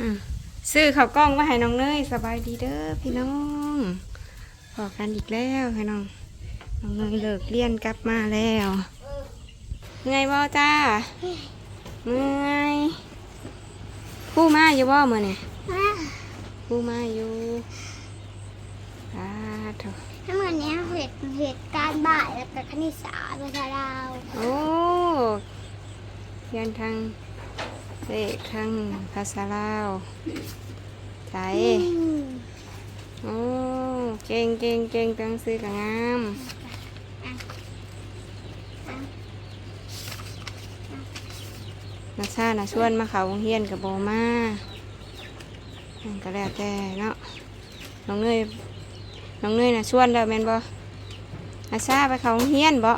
อืมซื้อข้าวกล้องมาให้น้องเนยสบายดีเด้อพี่น้องพอกันอีกแล้วพี่น้องน้องเนยเลิกเรียนกลับมาแล้วเมื่อยบ่จ้าเมื่อยครู่มาอยู่บ่เมื่อนี่ครู่มาอยู่อ่าเถอะถ้าเหมือนเนี้ยเหตุเหตุการณ์บ่ายแล้วก็คณิตศาสตร์ภาษาลาวโอ้เรียนทาง เลขทางภาษาลาวใช่อืมโอ้เก่งเก่งเก่งตังซื้อกับงามนาชานะชวนมาเขาโรงเฮียนกับโบมาอันก็แล้วแต่เนาะน้องเนยน้องเนยนะชวนแล้วแม่นบ่นาชาไปเขาโรงเฮียนบ่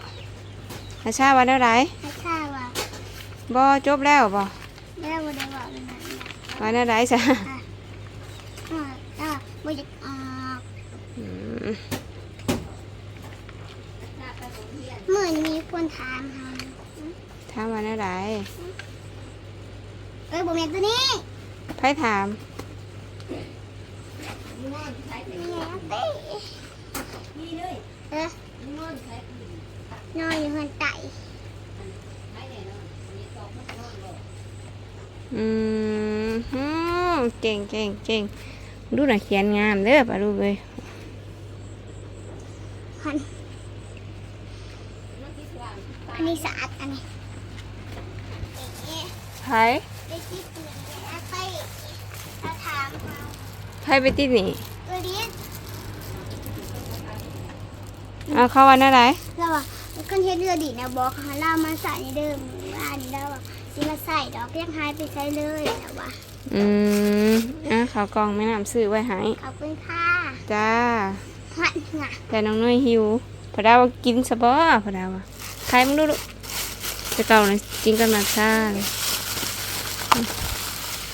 นาชาวันเท่าไหรให้ทราบว่าบ่จบแล้วบ่ แม่บ่ได้บอกเลยนะวันเท่าไหรจ้ะอ่าอ่าบ่อยากออกอืมเหมือนมีคนถามเฮาถามวันเท่าไหรเอ้ยบ่แม่นตัวนี้ไผถามนี่ไงเต้เออนอนอยู่หันไต อืมฮึเก่งเก่งเก่งดูน่ะเขียนงามเด้อปะลูกเอ้ยหันคณิตศาสตร์อันนี้เอ๊ะไผได้ที่เปลี่ยนแล้วไปถ้าถามเฮาไผไปติดหนี่ตัวเรียนเอาเข้าวันอะไรเราอะกันเฮ็ดเรือดีนะบอกเขาเรามาใส่ในเดิมว่าอันนี้ เราอะสิมาใส่ดอกยังหายไปใส่เลยแต่ว่าอืมอะข่าวกล่องแม่น้ำซื้อไว้ให้ขอบคุณค่ะจ้าหันงะแต่น้องน้อยหิวพอดาวว่ากินสะบ่พอดาวว่าใครมึงดูลูกจะเก่าเลยจริงกับนาชาเลย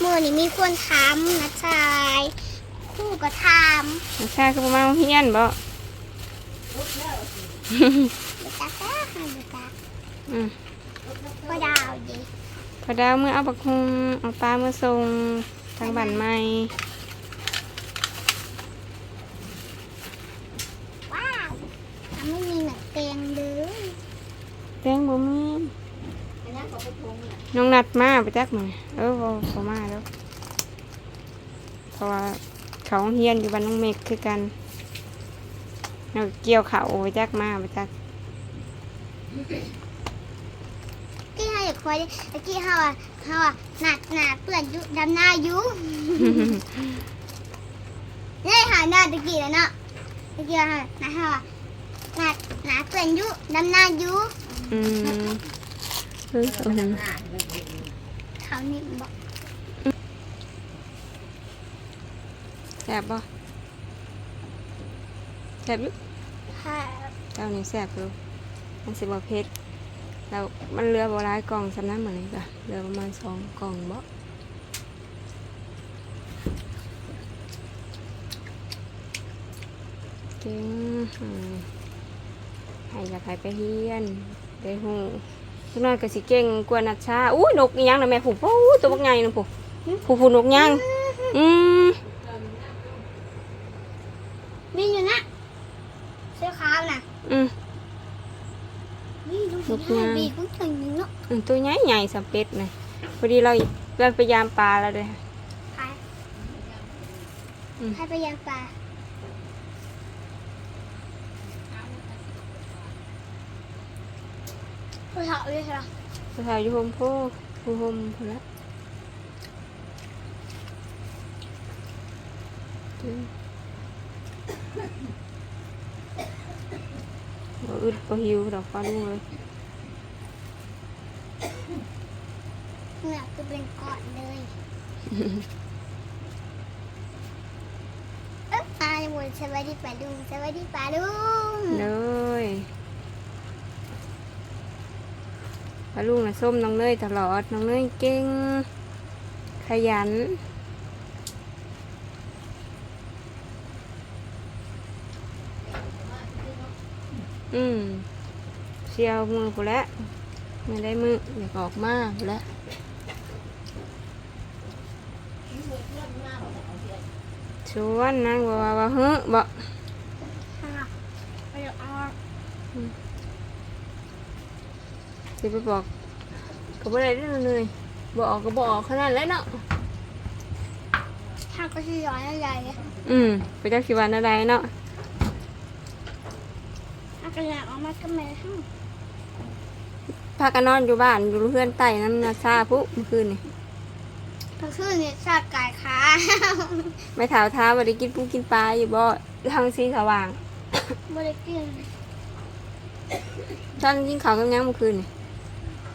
มือนี่มีคนถามนะชายคู่ก็ถามนาชาคือประมาณเฮียนบ่เดี๋ยวตาตาหันเดี๋ยวตาอืมก็ดาวดี พอดาวเมื่อเอาบักฮุงเอาปลาเมื่อส่งทางบ้านใหม่ว้าวทำไม่มีหนังเตียงเลยแตงบ่มีน้องนัดมาไปจักหน่อยเออบ่บ่มาแล้วเพราะว่าเขาเฮียนอยู่บ้านน้องเมกคือกันเราเกี่ยวเขาไปจักมาไปจักที่เขาอยาก คอยตะกี้เขาอะเขาอะหนาหนาเปื่อนยุดำหน้ายุนี่หาหน้าตะกี้แล้วเนาะตะกี้เขาหน้าเขาอะหนาหนาเปื่อนยุดำหน้ายุอืมเออเอาหนังเขานี่บอกแซ่บบ่แซ่บอยู่ค่ะเจ้านี่แซ่บอยู่มันสิบ่เผ็ด แล้วมันเหลือโบ่หลายกล่องสำนักเหมือนนี้ก็เหลือประมาณสองกล่องบ่เก่งให้อยากให้ไปเฮียนได้ฮู้จักน้อยก็สิเก่งกว่านัชชาอู้นกยังนะแม่ผู้ปูตัวบักใหญ่นะผู้ผู้ผู้นกยังอืมอยู่นะเสื้อขาวน่ะ อืม นี่ดูสิ ลูกยาง บีกุ้งถึงนึงเนาะ อืม ตัวใหญ่ใหญ่สำเป็ดเลยพอดีเราเราไปยามปลาแล้วเลยใครอืมใครไปยังปลาผู้สาวเลยใช่ไหมสถาวอยู่โฮมโพผู้โฮมพนละอืมบ่อึดบ่หิวดอกฟ้าลุงเลยเนี่ยคือเป็นก้อนเลย เอ๊ะอาหมดสวัสดีปาลุงสวัสดีปาลุงเลยฟ้าลุงน่ะส้มน้องเนยตลอดน้องเนยเก่ง ขยันอืมเชียวมือกูแล้วไม่ได้มืออยากออกมาพู้นแล้ว ชวนนางบอกว่าว่าเฮ้อบอกข้างนอกไปเดี๋ยวเอาสิไปบอกก็บ่ได้เด้อเลยบอกก็บอกขนาดแล้วเนาะทางก็ชื่อย้อยใหญ่เลยอืมไปจักสิวันอะไรเนาะอากระยาออกมาก็ไม่ทั้งพากันนอนอยู่บ้านอยู่เพื่อนใต้น้ำนาซาพุเมื่อคืนนี่ ก็คือเนี่ยชาติกายขาไม่ถาวท้าว่าได้กินปูกินปลาอยู่บ่ทางสีสว่างบริกินตอนกินข้าวกับหยังเมื่อคืนนี่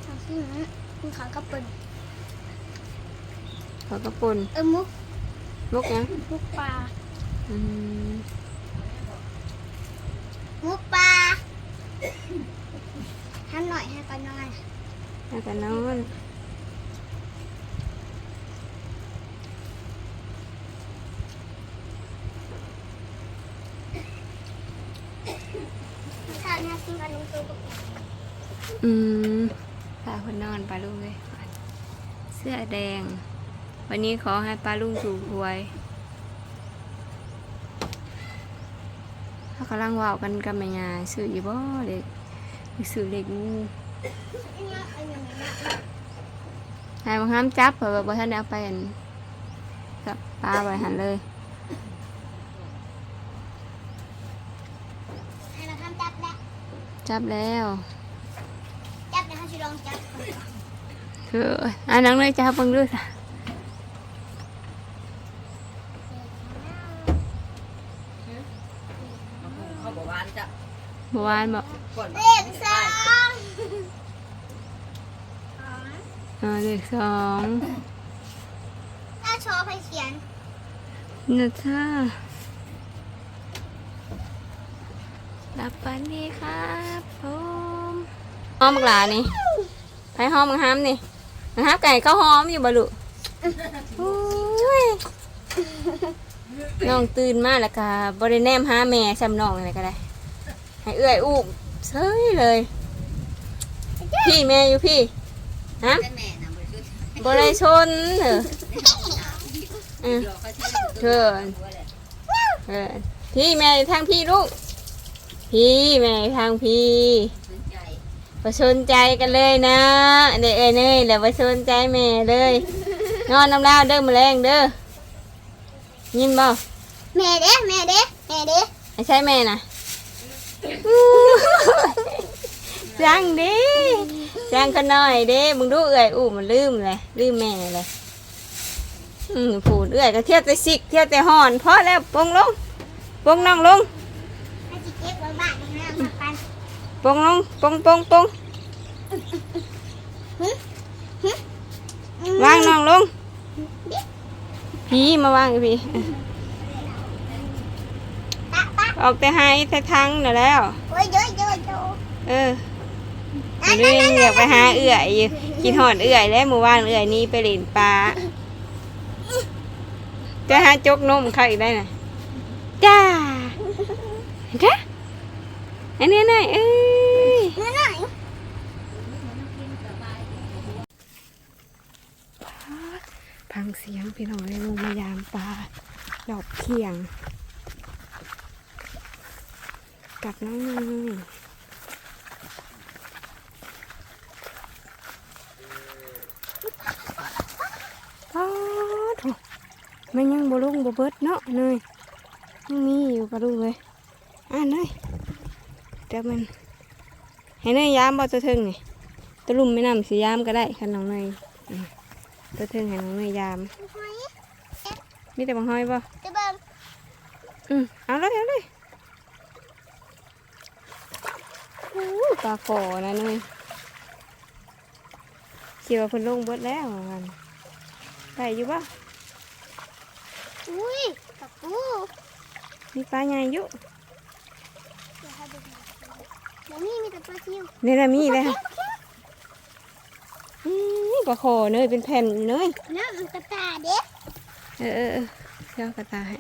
ทางที่นั้นคุณขากระปุนข้าวกระปนเออมุกมุกยังมุกปลาอมุกปลาทำหน่อยให้กันนอยแล้วก็นอน ถ้าเนี่ยกินกันนุ่งตัว อืมพาคนนอนปลาลุงเลย เสื้อแดง วันนี้ขอให้ปลาลุงถูกหวยเขากำลังเว่าวกันกับแม่ยายซื้ออยู่บ่เด็กซื้อเล็กงูเนี่ยเอาอย่างนี้ให้บางห้ามจับเพราะว่าบ่ท่านได้เอาไปอันกับปลาไว้หันเลยให้เราทำจับได้จับแล้ว จับเดี๋ยวเขาจะลองจับก่อนคืออันนั้นเลยจับเบิ่งดูซะเขาบอกว่าจะเมื่อวานบอกก่อนเลขสองเออเลขสองถ้าโชว์ไปเขียนนะท่ารับปันดีครับผม หอมบักหลานี่ไปหอมมังห้ามนี่มังห้ามไก่ก็หอมอยู่บ่ลูกน้องตื่นมาแล้วก็บริแนมหาแม่ซำน้องอะไรก็ได้ ให้เอื้อยอุ้มเฉยเลย พี่แม่อยู่พี่ฮะบริชนเถอะเขาใช้เถินเออพี่แม่ทางพี่ลูก พี่แม่ทางพี่ สนใจประชนใจกันเลยนะเด็กเอ้ยเนยแล้วประชนใจแม่เลย นอนน้ำลาวเด้อมาแรงเด้อยินบ่แม่เด้แม่เด้แม่เด้ไอ้ใช่แม่น่ะจังดิจังขน้อยเด้มึงดูเอื่อยอู้มันลืมเลยลืมแม่เลยอืมผูดเอื่อยก็เที่ยวแต่สิกเที่ยวแต่หอนพอแล้วปงลงปงน้องลง ให้จิเก็บไว้บ้านนะฮะมาปัน ป งลงปงปงปงวางน้องลง พี่มาวางกูพี่ ออกแต่หายแต่ทั้งน่ะแล้วโอ้ยเออเยอะเออเรื่องอยากไปหาเอื่อยอยู่กินหอนเอื่อยแล้วหมู่บ้านเอื่อยนี้ไปเล่นปลาจะหาจกนมเขาอีกได้น่ะจ้าจ้าอันนี้หน่อยเอ้ย นั่นหน่อย พั งเสียงพี่น้องเลยลงมายามปลาดอกเขียง กับน้องเนยอ้าวโถมันยังบ่ลงบ่เบิดเนาะเนยยังมีอยู่ปลาดุกเลยอ่าเนยเดี๋ยวมันให้เนยยามบ่ตัวเทิงนี่ตะลุมไม่นำสียามก็ได้คันน้องเนย ตัวเทิงให้น้องเนยยามหอยมีแต่บางห้อยป่ะจะเบิ่งอืมเอาเลยเอาเลยโอ้ปลาขอนะเนยคิดว่าเพิ่นลงเบิดแล้วว่างั้นได้อยู่ป่ะอุ้ยตะปูมีปลาใหญ่อยู่เดี๋ยวให้ดูเดี๋ยวนี้มีแต่ปลาซิวนี่แหละมีเลยค่ะอืม ปลาขอเนยเป็นแผ่นอยู่เนยน้ำมันกระตาเด้เออเออเออเจ้ากระตาย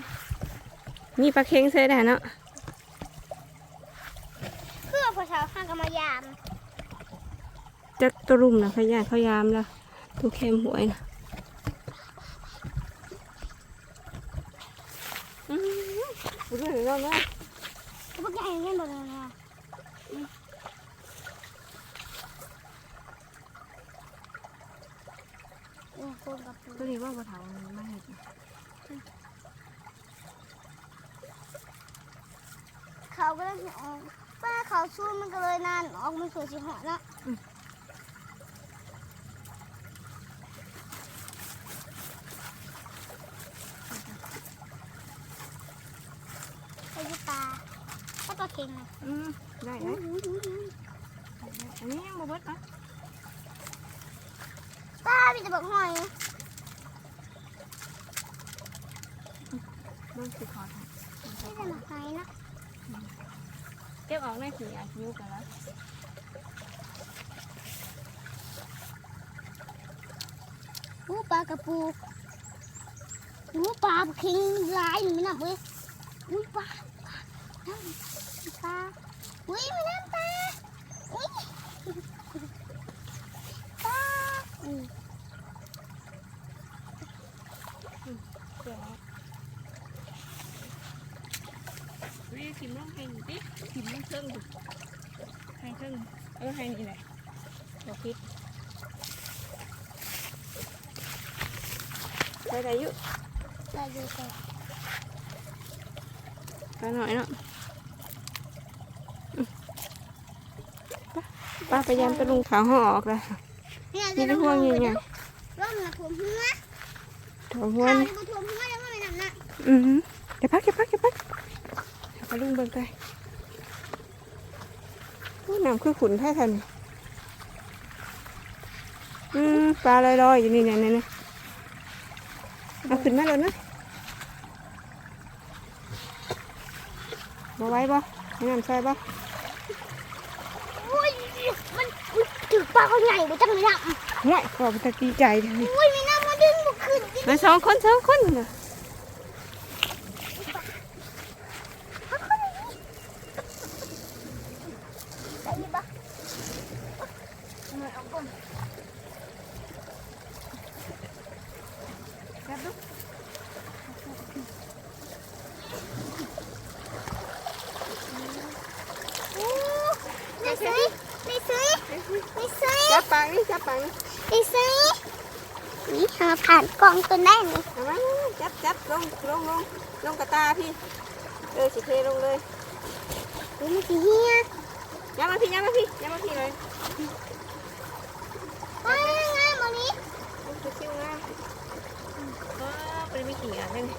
มีปลาเค็งเสยได้เนาะเพื่อพอเช้าข้างกับมายามจักตวรุมนะขยานเขายามแล้วตัวเค็มหวยนะดูด้วยน้องนะพวกใหญ่เล่นบอลนะโอ้โหกับ ปูตัวนี้ว่าปลาเถาไม่เห็นเขาก็เลยออกป้าเขาสู้มันก็เลยนานออกมันสวยสิเหาะแล้วไอ้ยี่ปลาถ้าปลาเก่งนะอืมได้ไหมอันนี้ยังบ่เบิดนะป้ามีแต่บอกหอย เบิ่งสิขอถ่ายไม่ได้มาหอยนะเก็บออกในถุงยาคิวกันแล้วหูปลากระปูหูปลาคิงลายมันนะเว้ยหูปลาปลาปลาอุ้ยมันนะลาอุ้ยปลาอืม เดี๋ยววิถิ มลงให้หน่อยดิถิมลงเครื่องดิให้เครื่องเออให้นี่แหละบ่คิดไปได้อยู่ปลาดูก่อนไปหน่อยเนาะป้าพยายามจะลุงขาห่อออกเลยเนี่ยมีแต่ห่วงยังไงร่มนะถ่วมหัวถ่วงหัวข้าวนี่จะถ่วมหัวแล้วมันไม่นำนะอือหือเดี๋ยวพักเดี๋ยวพักเดี๋ยวพักไป ลุงเบิ่งไกลโอ้น้ำคือขุนแท้ทันอืมปลาลอยๆอยู่นี่เนี่ยเนี่ยเนี่ยเอาขึ้นมาแล้วนะบ่ไหว้บ่ให้น้ำใส่บ่อุ้ยมันอุ้ยถือปลาเขาใหญ่กว่าจังเลยนะห่วยขอบตะกีใจเลยอุ้ยไม่น่ามาดึงบุกขึ้นดิมาสองคนสองคนน่ะ ได้ยินปะมันเอาก้ม จับดู อู้ไม่ซื้อไม่ซื้อไม่ซื้อ จับปากนี่จับปากนี่ ไม่ซื้อนี่หาผ่านกล่องตัวแน่นี่ เอามาจับจับลงลงลงลงกระตาพี่เออสิเทลงเลย อุ้ยมันสีเฮีย ย้ำมาพี่ย้ำมาพี่ย้ำมาพี่เลยว้าวงามอันนี้มันคือคิวงามว้าวเป็นไม่กี่อันเลยนี่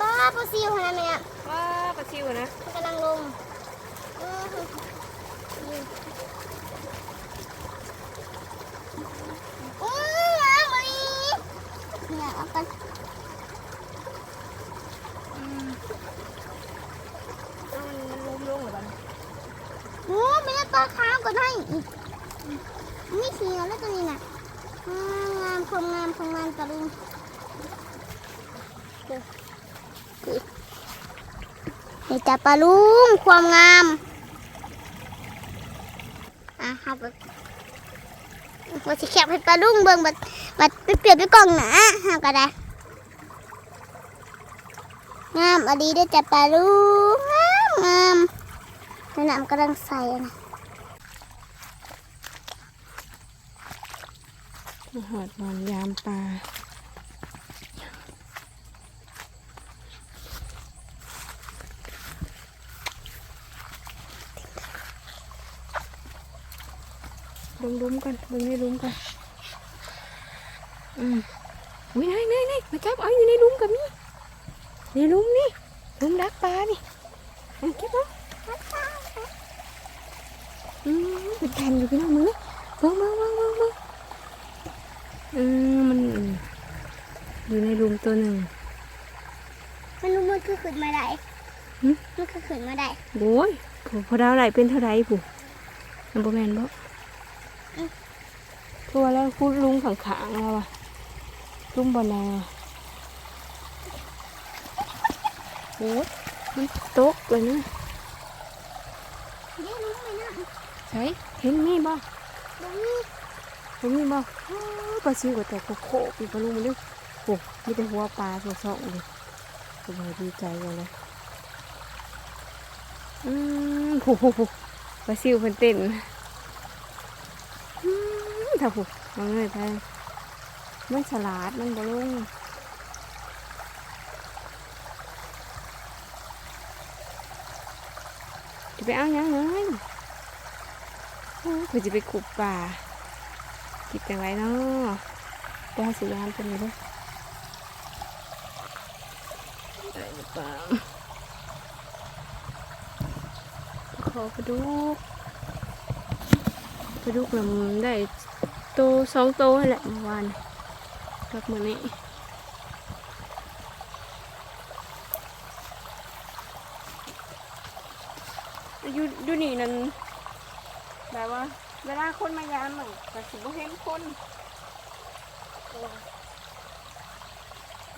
ป้าปลาซิวขนาดเนี้ยว้าวปลาชิวนะมันกำลังลงอือหือนี่อู้งามอันนี้เนี่ยเอากัน อืมเอามันมันล้มลงเหรอบ้าน โอ้ ไม่ได้ปลาขาก็ได้อีกมีเขียแล้วตัวนี้น่ะงามความงามความงามตะลึงเดี๋ยวนี่จับปลาลุงความงามอะครับว่าสิแคบให้ปลาลุงเบิ่งบัดบัดไปเปรียบด้วยกล่องหนาฮะก็ได้งามอดีได้จับปลาลุงงามงามนี่น้ำกำลังใส่นะ มา หอดบอลยามปลาลงลุ้มกันลงในลุ้มกันอืมอุ้ยนายนายนายมาจับเอาอยู่ในลุ้มกับนี่ในลุ้มนี่ลุ้มดักปลานี่เก็บเอาอืมเป็นกันอยู่พี่น้องมึงนะเบิ่งเบิ่งเบิ่งเบิ่ง เบิ่งอืมมันอยู่ในลุมตัวหนึ่งมันรู้มันคือขึ้นมาได้หึมันคือขึ้นมาได้โอ้ยผู้พอดาวไหลเป็นเท่าไรผู้มันบ่แมนบ่ตัวแล้วพูดลุงขังขางๆแล้วว่ะลุงบ่นาโอ้ยมันตกเลยนะเดี๋ยวรู้ไหมนะใช่เห็นมีบ่ ตรงนี้เห็นมีบ่อ้าปลาซิวกับตัวโคกอีกปลาลุงมันดูโอ้มีแต่หัวปลาสองๆเลยสบายดีใจกันเลยอืมผูผูผูปลาซิวเพิ่นเต้นอืมถ้าผูน้องเนยไปมันฉลาดมันบ่ลงจะไปเอาหยังเนยโอ้ยเพิ่นจะไปขุบป่า กิบจังไรเนาะไปหาสียามเป็นอยู่ด้วยได้หรือเปล่าขอกระดูกกระดูกลำได้โตสองโตแหละเมื่อวานกับมือนี้อยู่อยู่นี่นั่นแบบว่า เวลาคนมายามอะแต่สิบ่เห็นคน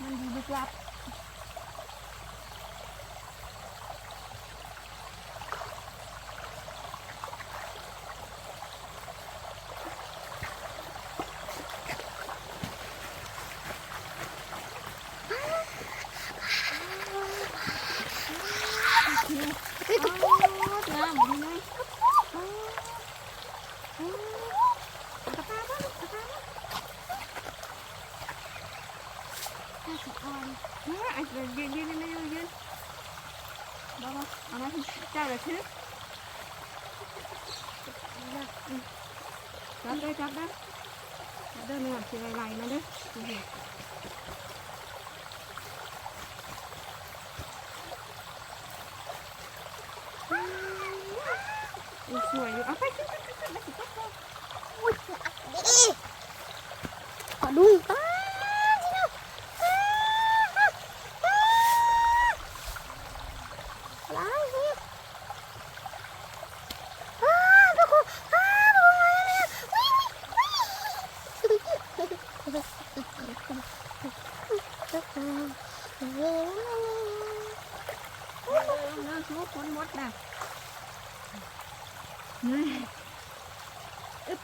มันดีลึกลับ เฮ้ยกระปู งามดีนะ น่าสะออนเนี่ยอะเดี๋ยวยืนยืนยืนยืนยืนบ้าบ้าเอามาที่เจ้าเดี๋ยวถือจับเลยจับได้จับได้เนี่ยสิไหลๆมาเด้ออุ๊ยสวยอยู่เอาไปขึ้นขึ้นขึ้นขึ้นแล้วสิจับก่อนอุ้ยดีขอดูป้าที่นู่นร้ายสิอ้าทุกคนอ้าทุกคนมาแล้ววิ่งวิ่ง เออเนื้อสุกคนมดนะนี่อึ๊บ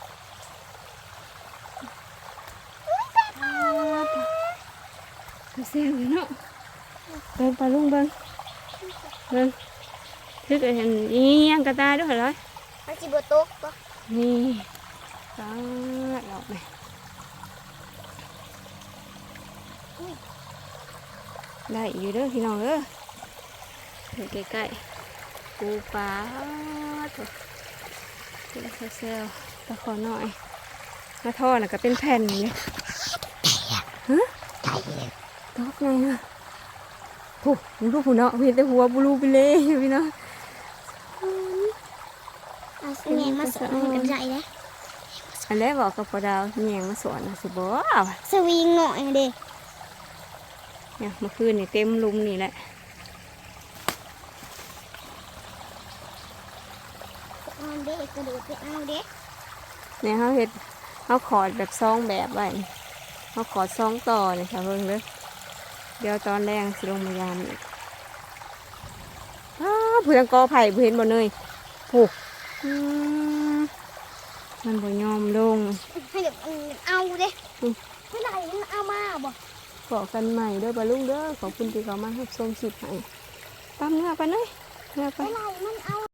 เอาเสียงเลยเนาะเบิ่ง ปลาลุงเบิ่งเบิ่งทึกเห็นอีหยังกระตายด้วยเหรอมันจิบโตกปะนี่ตาดอกไหมได้อยู่เด้อพี่น้องเด้ออยู่ใกล้ๆปูปลาตัวเป็นเซลล์ตะขอหน่อยมาทอดน่ะก็เป็นแผ่นเลยฮะตกไงฮะ โอ้มึงดูผู้เนาะเห็นแต่หัวบลูไปเลยพี่น้องเอาเงี้ยมาสอนให้กันใจนะอันแรกบอกกับปอดาวแยงมาสอนนะสิบ่าวสวิงหน่อยเด้เนี่ยเมื่อคืนนี่เต็มลุมนี่แหละเอาเด้กระโดดไปเอาเด้เนี่ยเขาเห็ดเขาขอดแบบซองแบบไว้นี่เขาขอดซองต่อนี่ค่ะเพิ่งเลย เดี๋ยวตอนแรงสิลงมายามอีกอ้าวผู้ยังกอไผ่ผู้เห็นบ่เนยผูกอืมมันบ่ยอมลงให้แบบเอาเด้อืมเมื่อไหร่มันเอามาบ่บอกกันใหม่เด้อปลาลุงเด้อขอบคุณที่เขามาให้ชมคลิปให้ตามเนื้อไปเลยเนื้อไป